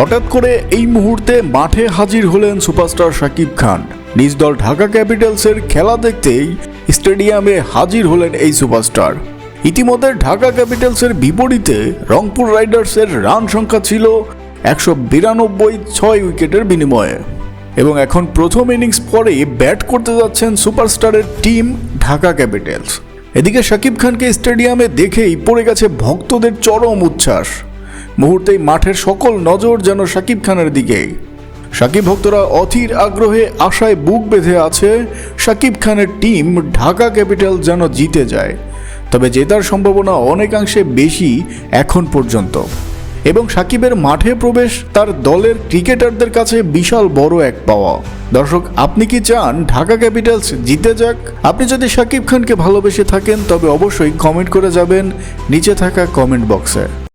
হঠাৎ করে এই মুহূর্তে মাঠে হাজির হলেন সুপারস্টার শাকিব খান। নিজ দল ঢাকা ক্যাপিটালসের খেলা দেখতেই স্টেডিয়ামে হাজির হলেন এই সুপারস্টার। ইতিমধ্যে ঢাকা ক্যাপিটালসের বিপরীতে রংপুর রাইডার্সের রান সংখ্যা ছিল একশো বিরানব্বই ছয় উইকেটের বিনিময়ে। এবং এখন প্রথম ইনিংস পরে ব্যাট করতে যাচ্ছেন সুপারস্টারের টিম ঢাকা ক্যাপিটালস। এদিকে শাকিব খানকে স্টেডিয়ামে দেখেই পড়ে গেছে ভক্তদের চরম উচ্ছ্বাস। মুহূর্তেই মাঠের সকল নজর যেন শাকিব খানের দিকেই শাকিব ভক্তরা অধীর আগ্রহে আশায় বুক বেঁধে আছে, শাকিব খানের টিম ঢাকা ক্যাপিটাল যেন জিতে যায়। তবে জেতার সম্ভাবনা অনেকাংশে বেশি এখন পর্যন্ত। এবং সাকিবের মাঠে প্রবেশ তার দলের ক্রিকেটারদের কাছে বিশাল বড় এক পাওয়া। দর্শক, আপনি কি চান ঢাকা ক্যাপিটালস জিতে যাক? আপনি যদি সাকিব খানকে ভালোবেসে থাকেন, তবে অবশ্যই কমেন্ট করে যাবেন নিচে থাকা কমেন্ট বক্সে।